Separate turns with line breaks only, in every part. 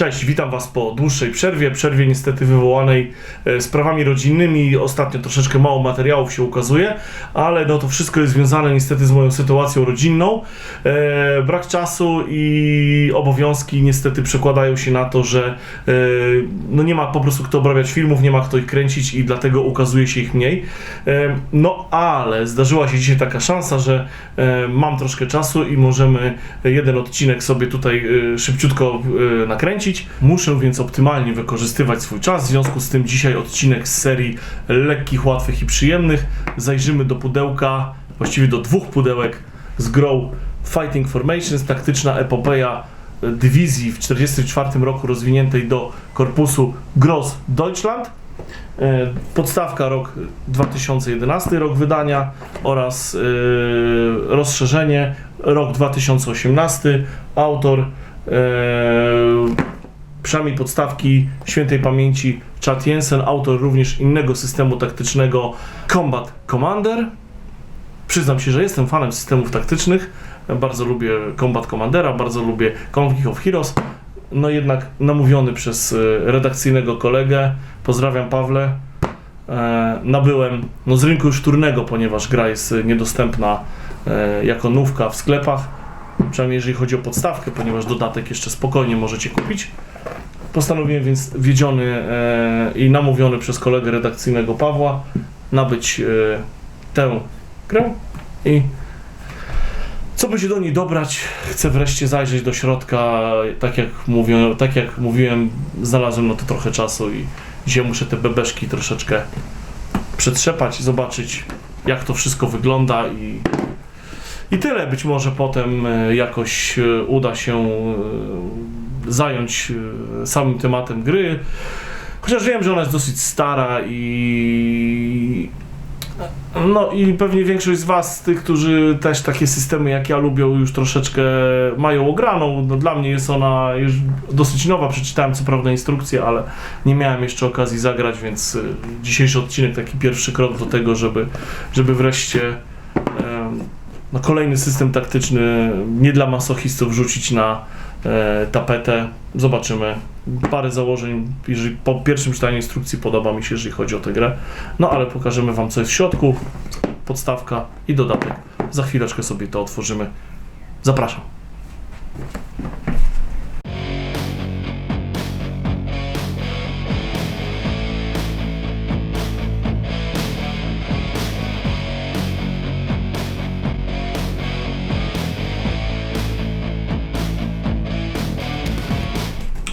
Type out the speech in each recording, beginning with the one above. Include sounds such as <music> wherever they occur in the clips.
Cześć, witam Was po dłuższej przerwie. Przerwie niestety wywołanej e, sprawami rodzinnymi. Ostatnio troszeczkę mało materiałów się ukazuje, ale no to wszystko jest związane niestety z moją sytuacją rodzinną. E, brak czasu i obowiązki niestety przekładają się na to, że e, no nie ma po prostu kto obrabiać filmów, nie ma kto ich kręcić i dlatego ukazuje się ich mniej. No ale zdarzyła się dzisiaj taka szansa, że mam troszkę czasu i możemy jeden odcinek sobie tutaj szybciutko e, nakręcić. Muszę więc optymalnie wykorzystywać swój czas, w związku z tym dzisiaj odcinek z serii lekkich, łatwych i przyjemnych. Zajrzymy do pudełka, właściwie do dwóch pudełek z grą Fighting Formations, taktyczna epopeja e, dywizji w 1944 roku rozwiniętej do korpusu Gross Deutschland. E, Podstawka rok 2011, rok wydania oraz e, rozszerzenie rok 2018. Autor e, przynajmniej podstawki świętej pamięci Chad Jensen, autor również innego systemu taktycznego Combat Commander. Przyznam się, że jestem fanem systemów taktycznych. Bardzo lubię Combat Commandera, bardzo lubię Conflict of Heroes. No jednak namówiony przez e, redakcyjnego kolegę, pozdrawiam Pawle, e, nabyłem no, z rynku już wtórnego, ponieważ gra jest e, niedostępna jako nówka w sklepach, przynajmniej jeżeli chodzi o podstawkę, ponieważ dodatek jeszcze spokojnie możecie kupić. Postanowiłem więc wiedziony e, i namówiony przez kolegę redakcyjnego Pawła nabyć e, tę grę i co by się do niej dobrać? Chcę wreszcie zajrzeć do środka. Tak jak, mówię, tak jak mówiłem, znalazłem na to trochę czasu i dzisiaj muszę te bebeszki troszeczkę przetrzepać, zobaczyć jak to wszystko wygląda i, i tyle. Być może potem e, jakoś uda się zająć e, samym tematem gry. Chociaż wiem, że ona jest dosyć stara i no i pewnie większość z Was, tych, którzy też takie systemy jak ja lubią, już troszeczkę mają ograną. No, dla mnie jest ona już dosyć nowa. Przeczytałem co prawda instrukcję, ale nie miałem jeszcze okazji zagrać, więc y, dzisiejszy odcinek taki pierwszy krok do tego, żeby, żeby wreszcie no, kolejny system taktyczny nie dla masochistów rzucić na e, tapetę. Zobaczymy. Parę założeń, jeżeli po pierwszym czytaniu instrukcji podoba mi się, jeżeli chodzi o tę grę. No ale pokażemy Wam, co jest w środku, podstawka i dodatek. Za chwileczkę sobie to otworzymy. Zapraszam.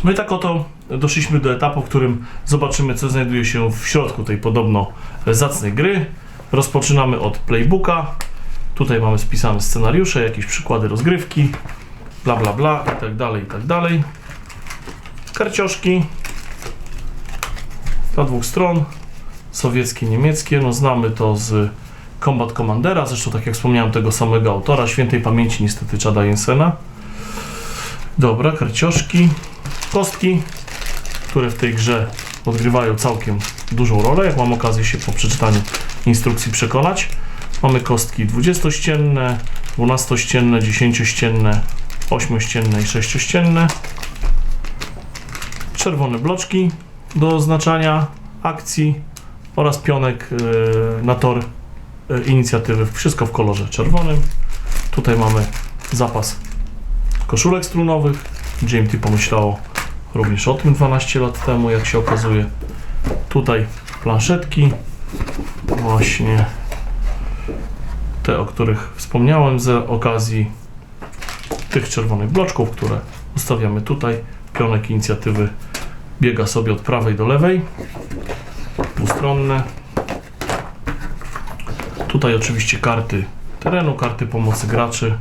No i tak oto doszliśmy do etapu, w którym zobaczymy, co znajduje się w środku tej podobno zacnej gry. Rozpoczynamy od playbooka. Tutaj mamy spisane scenariusze, jakieś przykłady rozgrywki, bla bla bla i tak dalej, i tak dalej. Karcioszki na dwóch stron, sowieckie, niemieckie. No znamy to z Combat Commandera, zresztą tak jak wspomniałem, tego samego autora, świętej pamięci niestety Chada Jensena. Dobra, karcioszki, kostki, które w tej grze odgrywają całkiem dużą rolę, jak mam okazję się po przeczytaniu instrukcji przekonać. Mamy kostki 20-ścienne, 12-ścienne, 10-ścienne, 8-ścienne i 6-ścienne. Czerwone bloczki do oznaczania akcji oraz pionek e, na tor e, inicjatywy. Wszystko w kolorze czerwonym. Tutaj mamy zapas koszulek strunowych. GMT pomyślało również o tym 12 lat temu, jak się okazuje. Tutaj planszetki, właśnie te, o których wspomniałem z okazji tych czerwonych bloczków, które ustawiamy tutaj. Pionek inicjatywy biega sobie od prawej do lewej, dwustronne. Tutaj oczywiście karty terenu, karty pomocy graczy,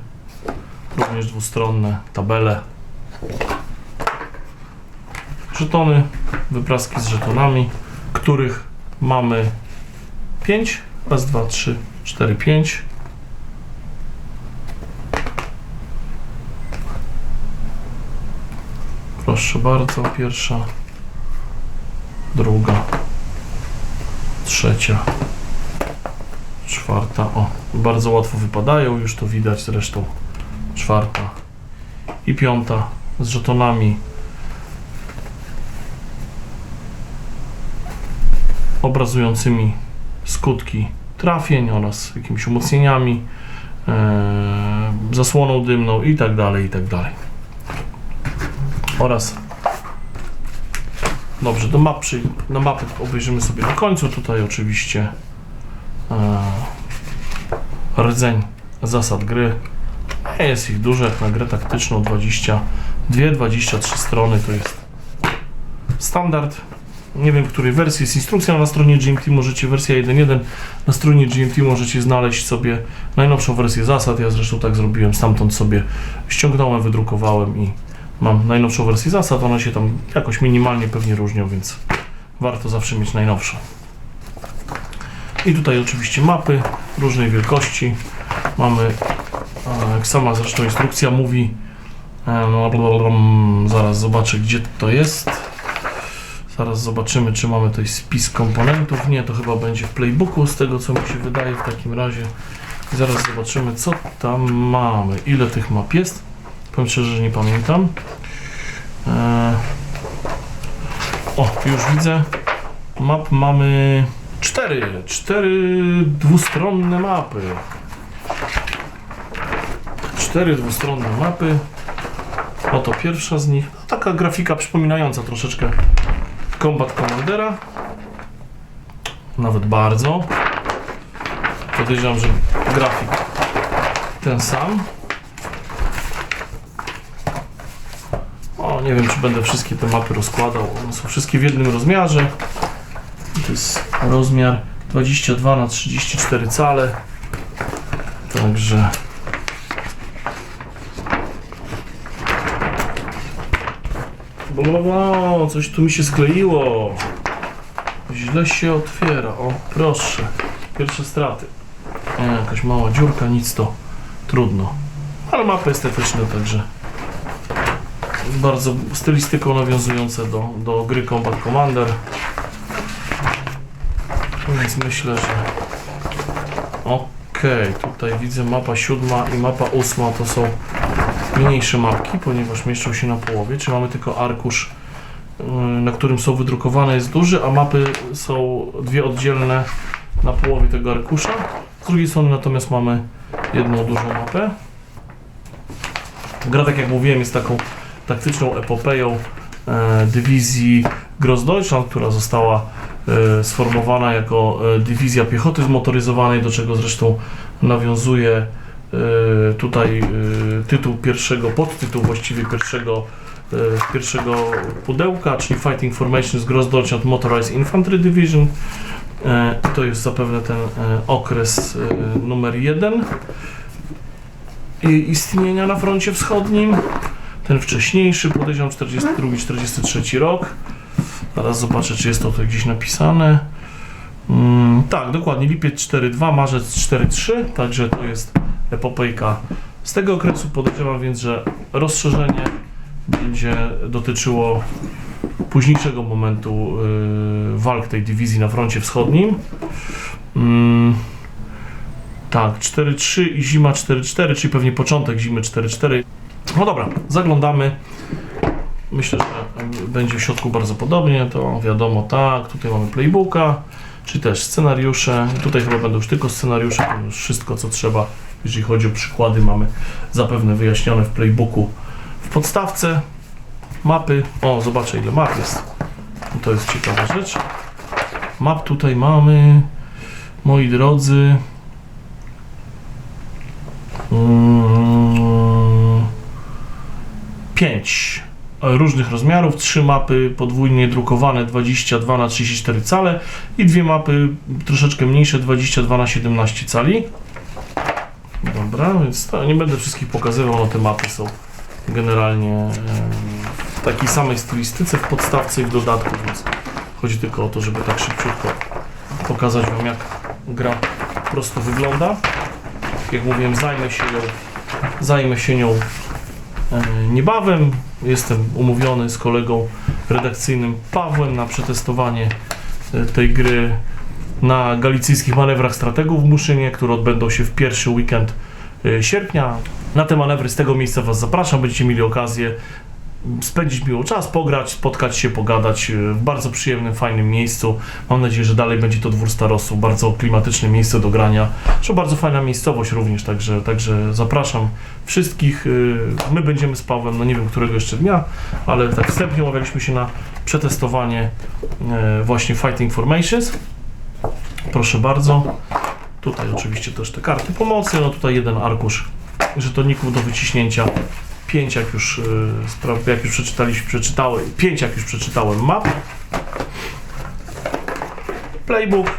również dwustronne, tabele, żetony, wypraski z żetonami, których mamy 5. Raz, dwa, trzy, cztery, pięć. Proszę bardzo, pierwsza, druga, trzecia, czwarta. O, bardzo łatwo wypadają, już to widać zresztą. Czwarta i piąta z żetonami obrazującymi skutki trafień oraz jakimiś umocnieniami, e, zasłoną dymną i tak dalej, i tak dalej. Oraz dobrze, do map, na mapy obejrzymy sobie na końcu. Tutaj oczywiście e, rdzeń zasad gry. Nie jest ich dużo, jak na grę taktyczną 22-23 strony to jest standard. Nie wiem, której wersji jest instrukcja na stronie GMT, możecie wersja 1.1 na stronie GMT możecie znaleźć sobie najnowszą wersję zasad. Ja zresztą tak zrobiłem, stamtąd sobie ściągnąłem, wydrukowałem i mam najnowszą wersję zasad. One się tam jakoś minimalnie pewnie różnią, więc warto zawsze mieć najnowszą. I tutaj oczywiście mapy różnej wielkości. Mamy, e, jak sama zresztą instrukcja mówi, e, no, zaraz zobaczę gdzie to jest. Zaraz zobaczymy, czy mamy tutaj spis komponentów. Nie, to chyba będzie w playbooku, z tego co mi się wydaje w takim razie. Zaraz zobaczymy, co tam mamy. Ile tych map jest? Powiem szczerze, że nie pamiętam. E, O, już widzę. Map mamy cztery. Cztery dwustronne mapy. Cztery dwustronne mapy. Oto pierwsza z nich. No, taka grafika przypominająca troszeczkę Combat Commandera. Nawet bardzo. Podejrzewam, że grafik ten sam. O, nie wiem, czy będę wszystkie te mapy rozkładał. One są wszystkie w jednym rozmiarze. To jest rozmiar 22 na 34 cale. Także Bo coś tu mi się skleiło. Źle się otwiera. O, proszę. Pierwsze straty. Nie, jakaś mała dziurka, nic to trudno. Ale mapy estetyczne, także bardzo stylistyką nawiązujące do, do gry Combat Commander. Więc myślę, że okej, tutaj widzę mapa siódma i mapa ósma to są mniejsze mapki, ponieważ mieszczą się na połowie, czy mamy tylko arkusz, yy, na którym są wydrukowane jest duży, a mapy są dwie oddzielne na połowie tego arkusza. Z drugiej strony natomiast mamy jedną dużą mapę. Gra, tak jak mówiłem, jest taką taktyczną epopeją e, dywizji Grossdeutschland, która została e, sformowana jako e, dywizja piechoty zmotoryzowanej, do czego zresztą nawiązuje tutaj e, tytuł pierwszego, podtytuł właściwie pierwszego, e, pierwszego pudełka, czyli Fighting Formations Grossdeutschland Motorized Infantry Division. E, to jest zapewne ten e, okres e, numer jeden i- istnienia na froncie wschodnim. Ten wcześniejszy, podejrzewam 42-43 rok. Zaraz zobaczę, czy jest to tutaj gdzieś napisane. Mm, tak, dokładnie, lipiec 4.2, marzec 4.3, także to jest epopejka z tego okresu. Podejrzewam więc, że rozszerzenie będzie dotyczyło późniejszego momentu y, walk tej dywizji na froncie wschodnim. Mm, tak, 4.3 i zima 4.4, czyli pewnie początek zimy 4.4. No dobra, zaglądamy. Myślę, że będzie w środku bardzo podobnie. To wiadomo, tak. Tutaj mamy playbooka, czy też scenariusze. Tutaj chyba będą już tylko scenariusze. Już wszystko, co trzeba, jeżeli chodzi o przykłady, mamy zapewne wyjaśnione w playbooku w podstawce. Mapy. O, zobaczę, ile map jest. To jest ciekawa rzecz. Map tutaj mamy, moi drodzy. Mm, pięć różnych rozmiarów, trzy mapy podwójnie drukowane 22 na 34 cale i dwie mapy troszeczkę mniejsze 22 na 17 cali. Dobra, więc to nie będę wszystkich pokazywał, no te mapy są generalnie w takiej samej stylistyce w podstawce i w dodatku, więc chodzi tylko o to, żeby tak szybciutko pokazać Wam jak gra po prostu wygląda. Jak mówiłem, zajmę się nią, zajmę się nią niebawem. Jestem umówiony z kolegą redakcyjnym Pawłem na przetestowanie e, tej gry na galicyjskich manewrach strategów w Muszynie, które odbędą się w pierwszy weekend e, sierpnia. Na te manewry z tego miejsca Was zapraszam, będziecie mieli okazję spędzić miło czas, pograć, spotkać się, pogadać e, w bardzo przyjemnym, fajnym miejscu. Mam nadzieję, że dalej będzie to dwór starostów, bardzo klimatyczne miejsce do grania. Zresztą bardzo fajna miejscowość również, także, także zapraszam wszystkich. E, My będziemy z Pawłem, no nie wiem którego jeszcze dnia, ale tak wstępnie umawialiśmy się na przetestowanie właśnie Fighting Formations. Proszę bardzo. Tutaj oczywiście też te karty pomocy, no tutaj jeden arkusz żetoników do wyciśnięcia. Pięć jak już, spra- jak już przeczytaliśmy, przeczytałem, pięć jak już przeczytałem map. Playbook.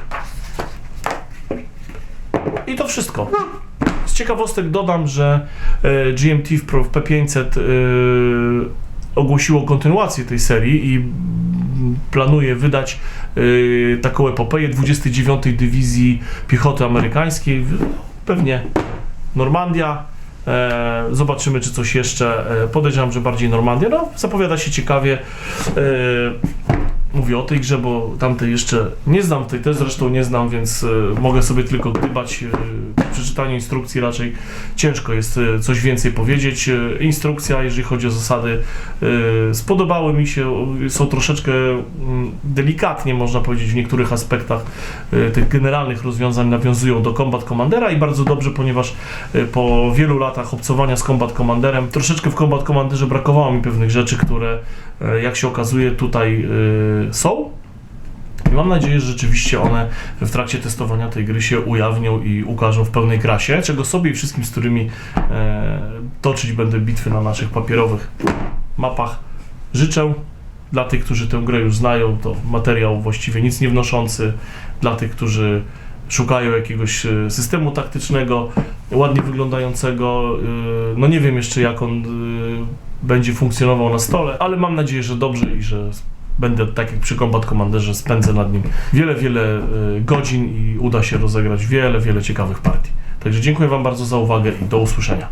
I to wszystko. Z ciekawostek dodam, że e, GMT w Pro- w P500 e, ogłosiło kontynuację tej serii i planuje wydać e, taką epopeję 29 Dywizji Piechoty Amerykańskiej. Pewnie Normandia. E, zobaczymy, czy coś jeszcze. E, podejrzewam, że bardziej Normandia. No, zapowiada się ciekawie. E, mówię o tej grze, bo tamtej jeszcze nie znam, tej też zresztą nie znam, więc mogę sobie tylko gdybać. Przy czytaniu instrukcji raczej ciężko jest e, coś więcej powiedzieć. E, instrukcja, jeżeli chodzi o zasady, e, spodobały mi się. Są troszeczkę mm, delikatnie, można powiedzieć, w niektórych aspektach tych generalnych rozwiązań nawiązują do Combat Commandera i bardzo dobrze, ponieważ po wielu latach obcowania z Combat Commanderem, troszeczkę w Combat Commanderze brakowało mi pewnych rzeczy, które jak się okazuje tutaj są. Mam nadzieję, że rzeczywiście one w trakcie testowania tej gry się ujawnią i ukażą w pełnej krasie, czego sobie i wszystkim, z którymi e, toczyć będę bitwy na naszych papierowych mapach życzę. Dla tych, którzy tę grę już znają, to materiał właściwie nic nie wnoszący. Dla tych, którzy szukają jakiegoś e, systemu taktycznego, ładnie wyglądającego. e, No nie wiem jeszcze, jak on e, będzie funkcjonował na stole, ale mam nadzieję, że dobrze i że będę, tak jak przy Combat Commanderze, spędzę nad nim wiele, wiele e, godzin i uda się rozegrać wiele, wiele ciekawych partii. Także dziękuję Wam bardzo za uwagę i do usłyszenia.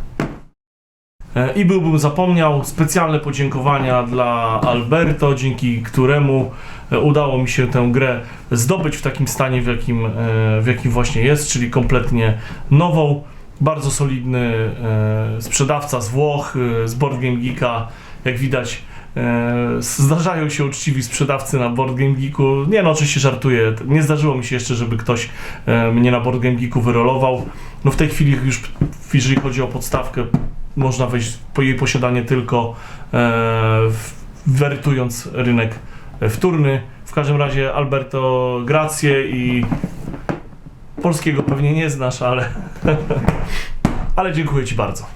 E, I byłbym zapomniał specjalne podziękowania dla Alberto, dzięki któremu e, udało mi się tę grę zdobyć w takim stanie, w jakim, w jakim właśnie jest, czyli kompletnie nową. Bardzo solidny sprzedawca z Włoch, z Board Game Geeka. Jak widać, zdarzają się uczciwi sprzedawcy na Board Game Geeku. Nie no, oczywiście żartuję. Nie zdarzyło mi się jeszcze, żeby ktoś e, mnie na Board Game Geeku wyrolował. No w tej chwili już, jeżeli chodzi o podstawkę, można wejść po jej posiadanie tylko e, werytując rynek wtórny. W każdym razie Alberto, grację i polskiego pewnie nie znasz, ale, <laughs> ale dziękuję Ci bardzo.